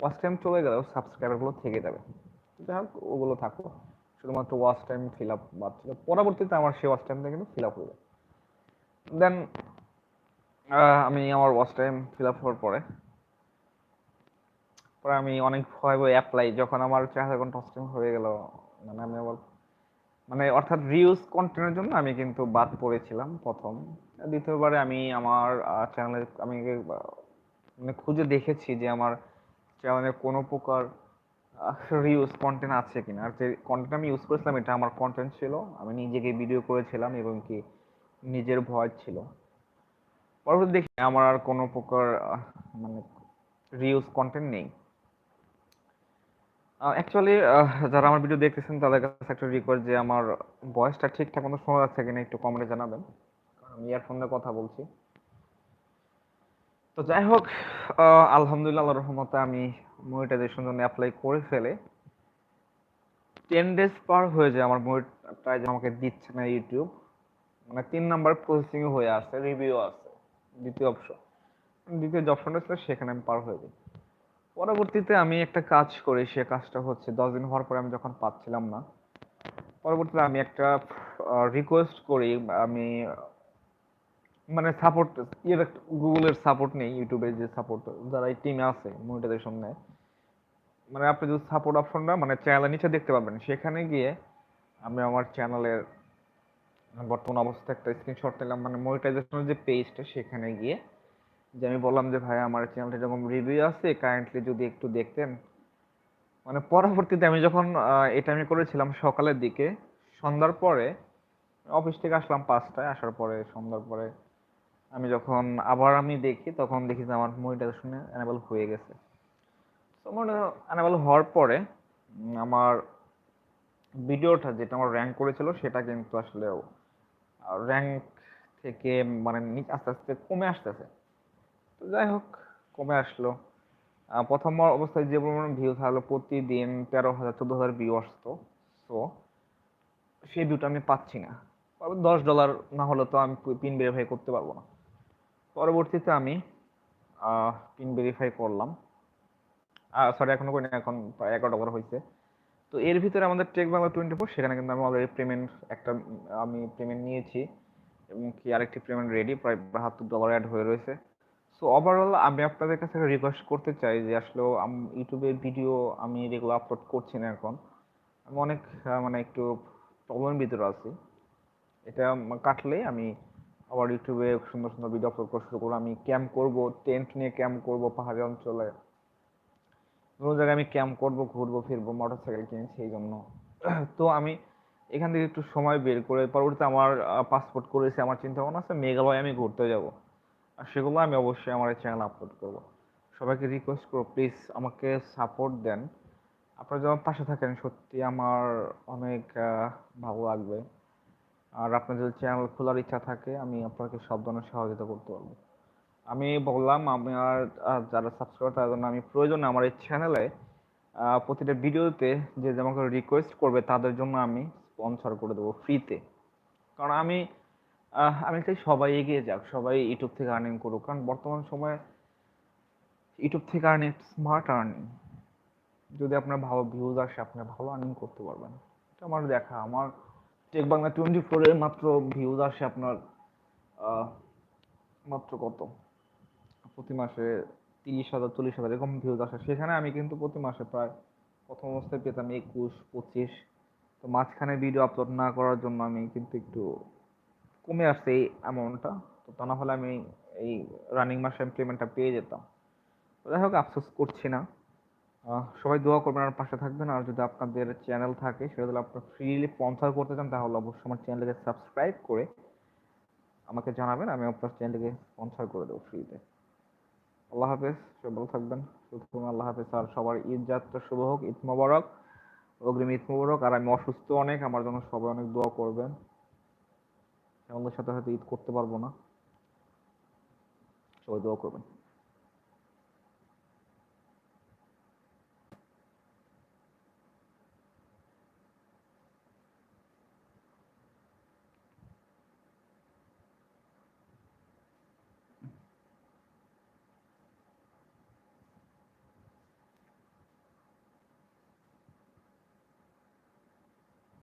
Watch time চলে গেলেও সাবস্ক্রাইবারগুলো থেকে যাবে। যাই হোক, ওগুলো থাকল শুধুমাত্র ওয়াচ টাইম ফিল আপ বাদ ছিল। পরবর্তীতে আমার সেই ওয়াচ টাইমটা কিন্তু ফিল আপ হয়ে যায় দেন আমি আমার ওয়াচ টাইম ফিল আপ হওয়ার পরে পরে আমি অনেক ভয় ভয় অ্যাপ্লাই যখন আমার চার হাজার ঘণ্টা ওয়াচ টাইম হয়ে গেল মানে আমি আবার মানে অর্থাৎ রিউজ কন্টেন্টের জন্য আমি কিন্তু বাদ পড়েছিলাম প্রথম। দ্বিতীয়বারে আমি আমার চ্যানেলে আমি মানে খুঁজে দেখেছি যে আমার চ্যানেলে কোনো প্রকার রিউজ কন্টেন্ট আছে কিনা। আর যে কন্টেন্ট আমি ইউজ করেছিলাম, এটা আমার কন্টেন্ট ছিল। আমি নিজেকে ভিডিও করেছিলাম এবং কি নিজের ভয়েস ছিল। পরবর্তী দেখি, আমার আর কোনো প্রকার মানে রিউজ কন্টেন্ট নেই। অ্যাকচুয়ালি যারা আমার ভিডিও দেখতেছেন, তাদের কাছে একটা রিকোয়েস্ট যে আমার ভয়েসটা ঠিকঠাক মতো শোনা যাচ্ছে কিনা একটু কমেন্টে জানাবেন। কারণ আমি ইয়ারফোন কথা বলছি। তো যাই হোক আলহামদুলিল্লাহ রহমতে আমি মনিটাইজেশন জন্য অ্যাপ্লাই করে ফেলে। টেন ডেজ পার হয়ে যায় আমার মনিটাইজ আমাকে দিচ্ছে না ইউটিউব মানে তিন নাম্বার প্রসেসিং হয়ে আছে রিভিউ আছে দ্বিতীয় অপশন দ্বিতীয় যে অপশনটা ছিল, সেখানে আমি পার হয়ে যাই পরবর্তীতে আমি একটা কাজ করি, সে কাজটা হচ্ছে, দশ দিন হওয়ার পরে আমি যখন পাচ্ছিলাম না, পরবর্তীতে আমি একটা রিকোয়েস্ট করি, আমি মানে সাপোর্ট ইয়ের গুগলের সাপোর্ট নেই ইউটিউবের যে সাপোর্ট যারা এই টিমে আছে মনিটাইজেশন নেয়। মানে আপনি যদি সাপোর্ট অপশনটা মানে চ্যানেলের নিচে দেখতে পাবেন সেখানে গিয়ে আমি আমার চ্যানেলের বর্তমান অবস্থা একটা স্ক্রিনশট নিলাম। মানে মনিটাইজেশনের যে পেজটা সেখানে গিয়ে যে আমি বললাম যে, ভাই, আমার চ্যানেলটা এরকম রিভিউ আছে কারেন্টলি যদি একটু দেখতেন। মানে পরবর্তীতে আমি যখন এটা আমি করেছিলাম সকালের দিকে, সন্ধ্যার পরে অফিস থেকে আসলাম পাঁচটায়, আসার পরে, সন্ধ্যার পরে আমি যখন আবার আমি দেখি, তখন দেখি যে আমার মনিটাইজেশনে অ্যানেবল হয়ে গেছে। তো অ্যানেবল হওয়ার পরে আমার ভিডিওটা যেটা আমার র্যাঙ্ক করেছিল, সেটা কিন্তু আসলে র্যাঙ্ক থেকে মানে আস্তে আস্তে কমে আসতেছে। তো যাই হোক, কমে আসলো। প্রথম অবস্থায় যে পরিমাণ ভিউ থাকল, প্রতিদিন তেরো হাজার, চোদ্দ হাজার ভিউ আসতো। সো সেই ভিউটা আমি পাচ্ছি না। দশ ডলার না হলে তো আমি পিন ভেরিফাই করতে পারব না। পরবর্তীতে আমি পিন ভেরিফাই করলাম। সরি এখনও করি এখন প্রায় এগারো ডলার হয়েছে তো এর ভিতরে আমাদের টেক বাংলা টোয়েন্টি ফোর সেখানে কিন্তু আমি অলরেডি পেমেন্ট একটা, আমি পেমেন্ট নিয়েছি এবং কি আরেকটি পেমেন্ট রেডি প্রায় বাহাত্তর ডলার অ্যাড হয়ে রয়েছে। সো ওভারঅল আমি আপনাদের কাছে রিকোয়েস্ট করতে চাই যে আসলে ইউটিউবে ভিডিও আমি রেগুলার আপলোড করছি না এখন। আমি অনেক মানে একটু প্রবলেমের ভিতরে আছি। এটা কাটলে আমি আবার ইউটিউবে সুন্দর সুন্দর ভিডিও আপলোড করা শুরু করব। আমি ক্যাম্প করব টেন্ট নিয়ে ক্যাম্প করব পাহাড়ি অঞ্চলে। কোনো জায়গায় আমি ক্যাম্প করব, ঘুরবো, ফিরবো মোটর সাইকেল কিনেছি সেই জন্য। তো আমি এখান থেকে একটু সময় বের করে পরবর্তীতে আমার পাসপোর্ট করেছি, আমার চিন্তা ভাবনা আছে, মেঘালয় আমি ঘুরতে যাব। আর সেগুলো আমি অবশ্যই আমার এই চ্যানেল আপলোড করব। সবাইকে রিকোয়েস্ট করব প্লিজ আমাকে সাপোর্ট দেন। আপনারা যখন পাশে থাকেন, সত্যি আমার অনেক ভালো লাগবে। আর আপনার যদি চ্যানেল খোলার ইচ্ছা থাকে, আমি আপনাকে সব ধরনের সহযোগিতা করতে পারব। আমি বললাম, আমি আর যারা সাবস্ক্রাইবার তাদের জন্য আমি প্রয়োজনে আমার এই চ্যানেলে প্রতিটা ভিডিওতে যে আমাকে রিকোয়েস্ট করবে, তাদের জন্য আমি স্পন্সর করে দেবো ফ্রিতে কারণ আমি আমি চাই সবাই এগিয়ে যাক, সবাই ইউটিউব থেকে আর্নিং করুক। কারণ বর্তমান সময়ে ইউটিউব থেকে আর্নিং স্মার্ট আর্নিং যদি আপনার ভালো ভিউজ আসে, আপনি ভালো আর্নিং করতে পারবেন। এটা আমার দেখা, আমার টেক বাংলা টোয়েন্টি ফোরের মাত্র ভিউজ আসে আপনার মাত্র কত? প্রতি মাসে তিরিশ হাজার, চল্লিশ হাজার এরকম ভিউজ আসে। সেখানে আমি কিন্তু প্রতি মাসে প্রায় প্রথম অবস্থায় পেতাম একুশ, পঁচিশ। তো মাঝখানে ভিডিও আপলোড না করার জন্য আমি কিন্তু একটু কমে আসছে এই অ্যামাউন্টটা তো তা না হলে আমি এই রানিং মাসে পেমেন্টটা পেয়ে যেতাম। যাই হোক, আফসোস করছি না। সবাই দোয়া করবেন আর পাশে থাকবেন। আর যদি আপনাদের চ্যানেল থাকে, সেটা যদি আপনার ফ্রিলি স্পন্সর করতে চান, তাহলে অবশ্যই আমার চ্যানেলকে সাবস্ক্রাইব করে আমাকে জানাবেন। আমি আপনার চ্যানেলকে স্পন্সর করে দেবো ফ্রিতে আল্লাহ হাফেজ, সবাই ভালো থাকবেন শুধু আল্লাহ হাফেজ। আর সবার ঈদ যাত্রা শুভ হোক, ঈদ মোবারক, অগ্রিম ঈদ মোবারক। আর আমি অসুস্থ অনেক, আমার জন্য সবাই অনেক দোয়া করবেন। আমাদের সাথে হয়তো ঈদ করতে পারব না। সবাই দোয়া করবেন।